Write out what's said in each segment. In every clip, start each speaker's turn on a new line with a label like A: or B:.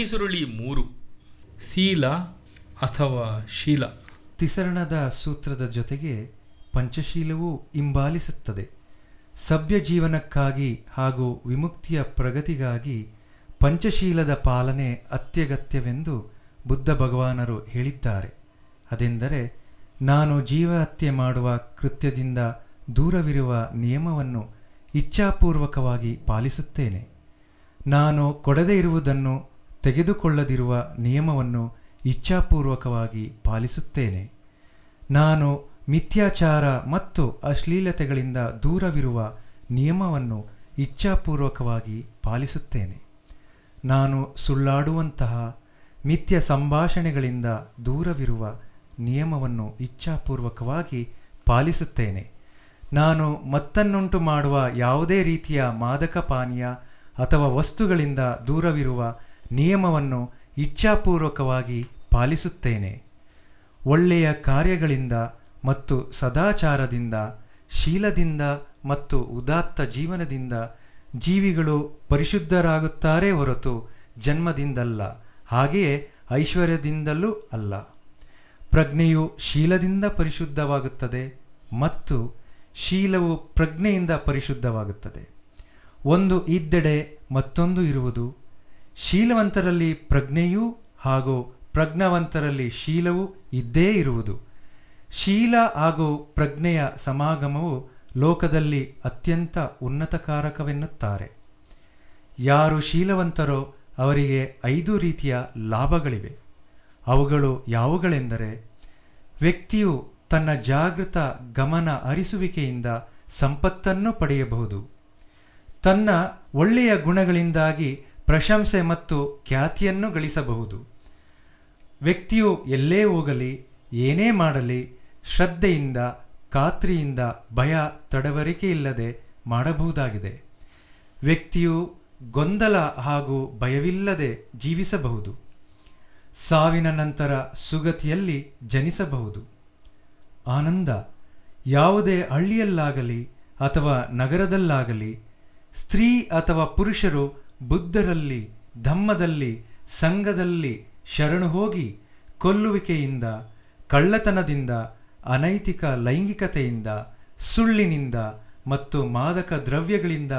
A: ಬನ್ನಿಸುರುಳಿ ಮೂರು. ಶೀಲ ಅಥವಾ ಶೀಲ.
B: ತಿಸರಣದ ಸೂತ್ರದ ಜೊತೆಗೆ ಪಂಚಶೀಲವು ಹಿಂಬಾಲಿಸುತ್ತದೆ. ಸಭ್ಯ ಜೀವನಕ್ಕಾಗಿ ಹಾಗೂ ವಿಮುಕ್ತಿಯ ಪ್ರಗತಿಗಾಗಿ ಪಂಚಶೀಲದ ಪಾಲನೆ ಅತ್ಯಗತ್ಯವೆಂದು ಬುದ್ಧ ಭಗವಾನರು ಹೇಳಿದ್ದಾರೆ. ಅದೆಂದರೆ ನಾನು ಜೀವಹತ್ಯೆ ಮಾಡುವ ಕೃತ್ಯದಿಂದ ದೂರವಿರುವ ನಿಯಮವನ್ನು ಇಚ್ಛಾಪೂರ್ವಕವಾಗಿ ಪಾಲಿಸುತ್ತೇನೆ. ನಾನು ಕೊಡದೇ ಇರುವುದನ್ನು ತೆಗೆದುಕೊಳ್ಳದಿರುವ ನಿಯಮವನ್ನು ಇಚ್ಛಾಪೂರ್ವಕವಾಗಿ ಪಾಲಿಸುತ್ತೇನೆ. ನಾನು ಮಿಥ್ಯಾಚಾರ ಮತ್ತು ಅಶ್ಲೀಲತೆಗಳಿಂದ ದೂರವಿರುವ ನಿಯಮವನ್ನು ಇಚ್ಛಾಪೂರ್ವಕವಾಗಿ ಪಾಲಿಸುತ್ತೇನೆ. ನಾನು ಸುಳ್ಳಾಡುವಂತಹ ಮಿಥ್ಯ ಸಂಭಾಷಣೆಗಳಿಂದ ದೂರವಿರುವ ನಿಯಮವನ್ನು ಇಚ್ಛಾಪೂರ್ವಕವಾಗಿ ಪಾಲಿಸುತ್ತೇನೆ. ನಾನು ಮತ್ತನ್ನುಂಟು ಮಾಡುವ ಯಾವುದೇ ರೀತಿಯ ಮಾದಕ ಪಾನೀಯ ಅಥವಾ ವಸ್ತುಗಳಿಂದ ದೂರವಿರುವ ನಿಯಮವನ್ನು ಇಚ್ಛಾಪೂರ್ವಕವಾಗಿ ಪಾಲಿಸುತ್ತೇನೆ. ಒಳ್ಳೆಯ ಕಾರ್ಯಗಳಿಂದ ಮತ್ತು ಸದಾಚಾರದಿಂದ, ಶೀಲದಿಂದ ಮತ್ತು ಉದಾತ್ತ ಜೀವನದಿಂದ ಜೀವಿಗಳು ಪರಿಶುದ್ಧರಾಗುತ್ತಾರೆ ಹೊರತು ಜನ್ಮದಿಂದಲ್ಲ, ಹಾಗೆಯೇ ಐಶ್ವರ್ಯದಿಂದಲೂ ಅಲ್ಲ. ಪ್ರಜ್ಞೆಯು ಶೀಲದಿಂದ ಪರಿಶುದ್ಧವಾಗುತ್ತದೆ ಮತ್ತು ಶೀಲವು ಪ್ರಜ್ಞೆಯಿಂದ ಪರಿಶುದ್ಧವಾಗುತ್ತದೆ. ಒಂದು ಇದ್ದೆಡೆ ಮತ್ತೊಂದು ಇರುವುದು ಶೀಲವಂತರಲ್ಲಿ ಪ್ರಜ್ಞೆಯೂ ಹಾಗೂ ಪ್ರಜ್ಞಾವಂತರಲ್ಲಿ ಶೀಲವೂ ಇದ್ದೇ ಇರುವುದು. ಶೀಲ ಹಾಗೂ ಪ್ರಜ್ಞೆಯ ಸಮಾಗಮವು ಲೋಕದಲ್ಲಿ ಅತ್ಯಂತ ಉನ್ನತಕಾರಕವೆನ್ನುತ್ತಾರೆ. ಯಾರು ಶೀಲವಂತರೋ ಅವರಿಗೆ ಐದು ರೀತಿಯ ಲಾಭಗಳಿವೆ. ಅವುಗಳು ಯಾವುಗಳೆಂದರೆ, ವ್ಯಕ್ತಿಯು ತನ್ನ ಜಾಗೃತ ಗಮನ ಹರಿಸುವಿಕೆಯಿಂದ ಸಂಪತ್ತನ್ನು ಪಡೆಯಬಹುದು. ತನ್ನ ಒಳ್ಳೆಯ ಗುಣಗಳಿಂದಾಗಿ ಪ್ರಶಂಸೆ ಮತ್ತು ಖ್ಯಾತಿಯನ್ನು ಗಳಿಸಬಹುದು. ವ್ಯಕ್ತಿಯು ಎಲ್ಲೇ ಹೋಗಲಿ, ಏನೇ ಮಾಡಲಿ, ಶ್ರದ್ಧೆಯಿಂದ, ಖಾತ್ರಿಯಿಂದ, ಭಯ ತಡವರಿಕೆಯಿಲ್ಲದೆ ಮಾಡಬಹುದಾಗಿದೆ. ವ್ಯಕ್ತಿಯು ಗೊಂದಲ ಹಾಗೂ ಭಯವಿಲ್ಲದೆ ಜೀವಿಸಬಹುದು. ಸಾವಿನ ನಂತರ ಸುಗತಿಯಲ್ಲಿ ಜನಿಸಬಹುದು. ಆನಂದ, ಯಾವುದೇ ಹಳ್ಳಿಯಲ್ಲಾಗಲಿ ಅಥವಾ ನಗರದಲ್ಲಾಗಲಿ, ಸ್ತ್ರೀ ಅಥವಾ ಪುರುಷರು ಬುದ್ಧರಲ್ಲಿ, ಧಮ್ಮದಲ್ಲಿ, ಸಂಘದಲ್ಲಿ ಶರಣು ಹೋಗಿ ಕೊಲ್ಲುವಿಕೆಯಿಂದ, ಕಳ್ಳತನದಿಂದ, ಅನೈತಿಕ ಲೈಂಗಿಕತೆಯಿಂದ, ಸುಳ್ಳಿನಿಂದ ಮತ್ತು ಮಾದಕ ದ್ರವ್ಯಗಳಿಂದ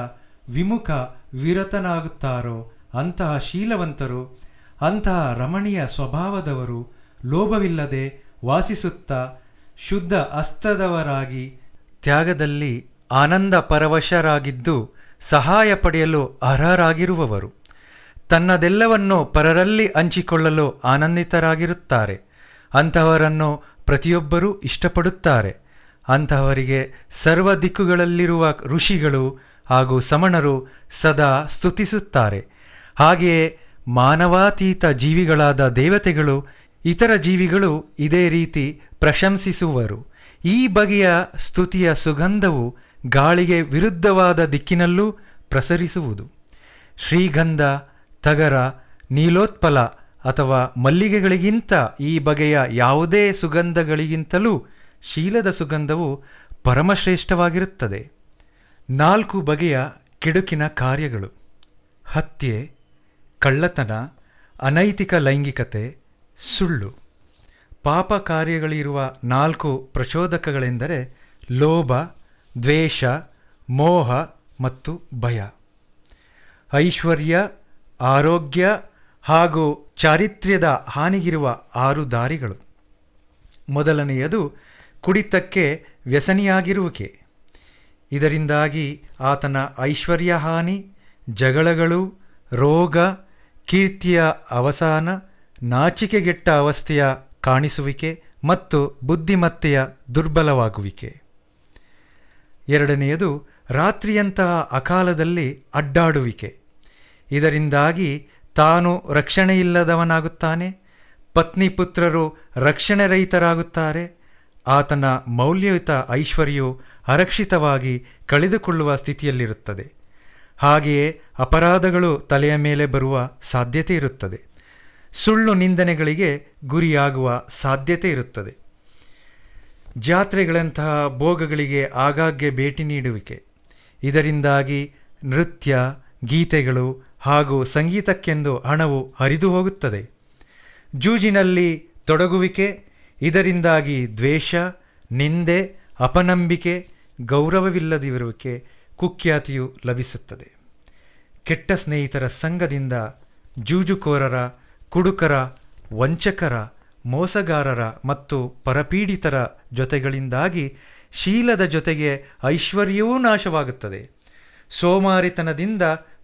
B: ವಿಮುಖ ವಿರತನಾಗುತ್ತಾರೋ ಅಂತಹ ಶೀಲವಂತರು, ಅಂತಹ ರಮಣೀಯ ಸ್ವಭಾವದವರು ಲೋಭವಿಲ್ಲದೆ ವಾಸಿಸುತ್ತಾ ಶುದ್ಧ ಅಸ್ತದವರಾಗಿ ತ್ಯಾಗದಲ್ಲಿ ಆನಂದ ಪರವಶರಾಗಿದ್ದು ಸಹಾಯ ಪಡೆಯಲು ಅರ್ಹರಾಗಿರುವವರು. ತನ್ನದೆಲ್ಲವನ್ನು ಪರರಲ್ಲಿ ಹಂಚಿಕೊಳ್ಳಲು ಆನಂದಿತರಾಗಿರುತ್ತಾರೆ. ಅಂತಹವರನ್ನು ಪ್ರತಿಯೊಬ್ಬರೂ ಇಷ್ಟಪಡುತ್ತಾರೆ. ಅಂತಹವರಿಗೆ ಸರ್ವ ದಿಕ್ಕುಗಳಲ್ಲಿರುವ ಋಷಿಗಳು ಹಾಗೂ ಸಮಣರು ಸದಾ ಸ್ತುತಿಸುತ್ತಾರೆ. ಹಾಗೆಯೇ ಮಾನವಾತೀತ ಜೀವಿಗಳಾದ ದೇವತೆಗಳು, ಇತರ ಜೀವಿಗಳು ಇದೇ ರೀತಿ ಪ್ರಶಂಸಿಸುವರು. ಈ ಬಗೆಯ ಸ್ತುತಿಯ ಸುಗಂಧವು ಗಾಳಿಗೆ ವಿರುದ್ಧವಾದ ದಿಕ್ಕಿನಲ್ಲೂ ಪ್ರಸರಿಸುವುದು. ಶ್ರೀಗಂಧ, ತಗರ, ನೀಲೋತ್ಪಲ ಅಥವಾ ಮಲ್ಲಿಗೆಗಳಿಗಿಂತ ಈ ಬಗೆಯ ಯಾವುದೇ ಸುಗಂಧಗಳಿಗಿಂತಲೂ ಶೀಲದ ಸುಗಂಧವು ಪರಮಶ್ರೇಷ್ಠವಾಗಿರುತ್ತದೆ. ನಾಲ್ಕು ಬಗೆಯ ಕೆಡುಕಿನ ಕಾರ್ಯಗಳು. ಹತ್ಯೆ, ಕಳ್ಳತನ, ಅನೈತಿಕ ಲೈಂಗಿಕತೆ, ಸುಳ್ಳು. ಪಾಪ ಕಾರ್ಯಗಳಿರುವ ನಾಲ್ಕು ಪ್ರಚೋದಕಗಳೆಂದರೆ ಲೋಭ ದ್ವೇಷ, ಮೋಹ ಮತ್ತು ಭಯ. ಐಶ್ವರ್ಯ, ಆರೋಗ್ಯ ಹಾಗೂ ಚಾರಿತ್ರ್ಯದ ಹಾನಿಗಿರುವ ಆರು ದಾರಿಗಳು. ಮೊದಲನೆಯದು ಕುಡಿತಕ್ಕೆ ವ್ಯಸನಿಯಾಗಿರುವಿಕೆ. ಇದರಿಂದಾಗಿ ಆತನ ಐಶ್ವರ್ಯ ಹಾನಿ, ಜಗಳಗಳು, ರೋಗ, ಕೀರ್ತಿಯ ಅವಸಾನ, ನಾಚಿಕೆಗೆಟ್ಟ ಅವಸ್ಥೆಯ ಕಾಣಿಸುವಿಕೆ ಮತ್ತು ಬುದ್ಧಿಮತ್ತೆಯ ದುರ್ಬಲವಾಗುವಿಕೆ. ಎರಡನೆಯದು ರಾತ್ರಿಯಂತಹ ಅಕಾಲದಲ್ಲಿ ಅಡ್ಡಾಡುವಿಕೆ. ಇದರಿಂದಾಗಿ ತಾನು ರಕ್ಷಣೆಯಿಲ್ಲದವನಾಗುತ್ತಾನೆ, ಪತ್ನಿ ಪುತ್ರರು ರಕ್ಷಣೆ ರಹಿತರಾಗುತ್ತಾರೆ ಆತನ ಮೌಲ್ಯಯುತ ಐಶ್ವರ್ಯವು ಅರಕ್ಷಿತವಾಗಿ ಕಳೆದುಕೊಳ್ಳುವ ಸ್ಥಿತಿಯಲ್ಲಿರುತ್ತದೆ. ಹಾಗೆಯೇ ಅಪರಾಧಗಳು ತಲೆಯ ಮೇಲೆ ಬರುವ ಸಾಧ್ಯತೆ ಇರುತ್ತದೆ. ಸುಳ್ಳು ನಿಂದನೆಗಳಿಗೆ ಗುರಿಯಾಗುವ ಸಾಧ್ಯತೆ ಇರುತ್ತದೆ. ಜಾತ್ರೆಗಳಂತಹ ಭೋಗಗಳಿಗೆ ಆಗಾಗ್ಗೆ ಭೇಟಿ ನೀಡುವಿಕೆ. ಇದರಿಂದಾಗಿ ನೃತ್ಯ, ಗೀತೆಗಳು ಹಾಗೂ ಸಂಗೀತಕ್ಕೆಂದು ಹಣವು ಹರಿದು ಹೋಗುತ್ತದೆ. ಜೂಜಿನಲ್ಲಿ ತೊಡಗುವಿಕೆ, ಇದರಿಂದಾಗಿ ದ್ವೇಷ, ನಿಂದೆ, ಅಪನಂಬಿಕೆ, ಗೌರವವಿಲ್ಲದಿರುವಿಕೆ ಕುಖ್ಯಾತಿಯು ಲಭಿಸುತ್ತದೆ. ಕೆಟ್ಟ ಸ್ನೇಹಿತರ ಸಂಘದಿಂದ ಜೂಜುಕೋರರ, ಕುಡುಕರ, ವಂಚಕರ ಮೋಸಗಾರರ ಮತ್ತು ಪರಪೀಡಿತರ ಜೊತೆಗಳಿಂದಾಗಿ ಶೀಲದ ಜೊತೆಗೆ ಐಶ್ವರ್ಯವೂ ನಾಶವಾಗುತ್ತದೆ. ಸೋಮಾರಿತನದಿಂದ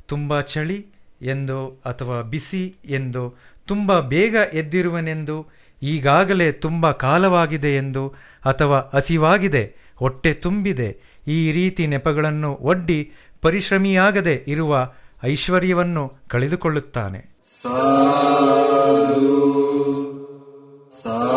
B: ತುಂಬ ಚಳಿ ಎಂದು ಅಥವಾ ಬಿಸಿ ಎಂದು ತುಂಬ ಬೇಗ ಎದ್ದಿರುವನೆಂದು, ಈಗಾಗಲೇ ತುಂಬ ಕಾಲವಾಗಿದೆ ಎಂದು ಅಥವಾ ಹಸಿವಾಗಿದೆ, ಹೊಟ್ಟೆ ತುಂಬಿದೆ, ಈ ರೀತಿ ನೆಪಗಳನ್ನು ಒಡ್ಡಿ ಪರಿಶ್ರಮಿಯಾಗದೆ ಇರುವ ಐಶ್ವರ್ಯವನ್ನು ಕಳೆದುಕೊಳ್ಳುತ್ತಾನೆ.
C: Sa